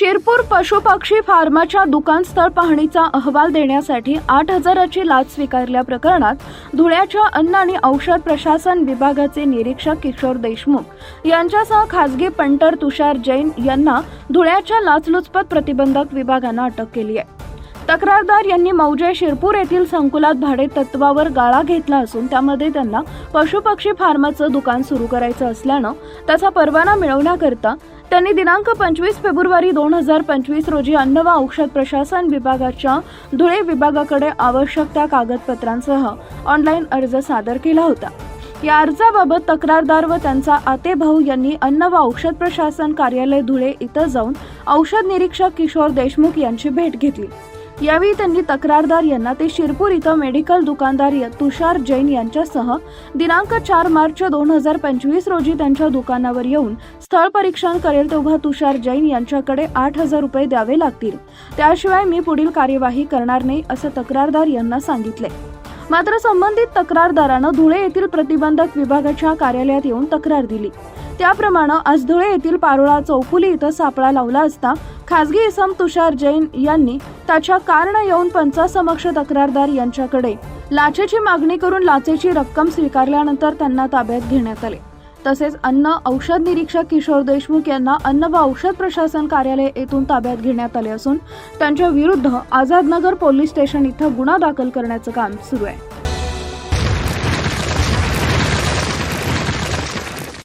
शिरपूर पशुपक्षी फार्माच्या दुकानस्थळ पाहणीचा अहवाल देण्यासाठी आठ हजाराची लाच स्वीकारल्या प्रकरणात धुळ्याच्या अन्न आणि औषध प्रशासन विभागाचे निरीक्षक किशोर देशमुख यांच्यासह खासगी पंटर तुषार जैन यांना धुळ्याच्या लाचलुचपत प्रतिबंधक विभागानं अटक केली आहे. तक्रारदार यांनी मौजे शिरपूर येथील संकुलात भाडे तत्वावर गाळा घेतला असून त्यामध्ये त्यांना पशुपक्षी फार्माचं दुकान सुरू करायचं असल्यानं त्याचा परवाना मिळवण्याकरता त्यांनी दिनांक पंचवीस फेब्रुवारी दोन हजार पंचवीस रोजी अन्न व औषध प्रशासन विभागाच्या धुळे विभागाकडे आवश्यक त्या कागदपत्रांसह ऑनलाईन अर्ज सादर केला होता. या अर्जाबाबत तक्रारदार व त्यांचा आते भाऊ यांनी अन्न व औषध प्रशासन कार्यालय धुळे इथं जाऊन औषध निरीक्षक किशोर देशमुख यांची भेट घेतली. यावेळी त्यांनी तक्रारदार यांना ते शिरपूर इथं मेडिकल दुकानदार य- तुषार जैन यांच्यासह दिनांक चार मार्च दोन हजार पंचवीस रोजी त्यांच्या दुकानावर येऊन स्थळ परीक्षण करेल तेव्हा तुषार जैन यांच्याकडे आठ हजार रुपये द्यावे लागतील. त्याशिवाय मी पुढील कार्यवाही करणार नाही असं तक्रारदार यांना सांगितले. मात्र संबंधित तक्रारदारानं धुळे येथील प्रतिबंधक विभागाच्या कार्यालयात येऊन तक्रार दिली. त्याप्रमाणे आज धुळे येथील पारोळा चौफुली इथं सापळा लावला असता खासगी इसम तुषार जैन यांनी त्याच्या कारण येऊन पंचासमक्ष तक्रारदार यांच्याकडे लाचेची मागणी करून लाचेची रक्कम स्वीकारल्यानंतर त्यांना ताब्यात घेण्यात आले. तसेच अन्न औषध निरीक्षक किशोर देशमुख यांना अन्न व औषध प्रशासन कार्यालय येथून ताब्यात घेण्यात आले असून त्यांच्या विरुद्ध आझादनगर पोलीस स्टेशन इथं गुन्हा दाखल करण्याचं काम सुरू आहे.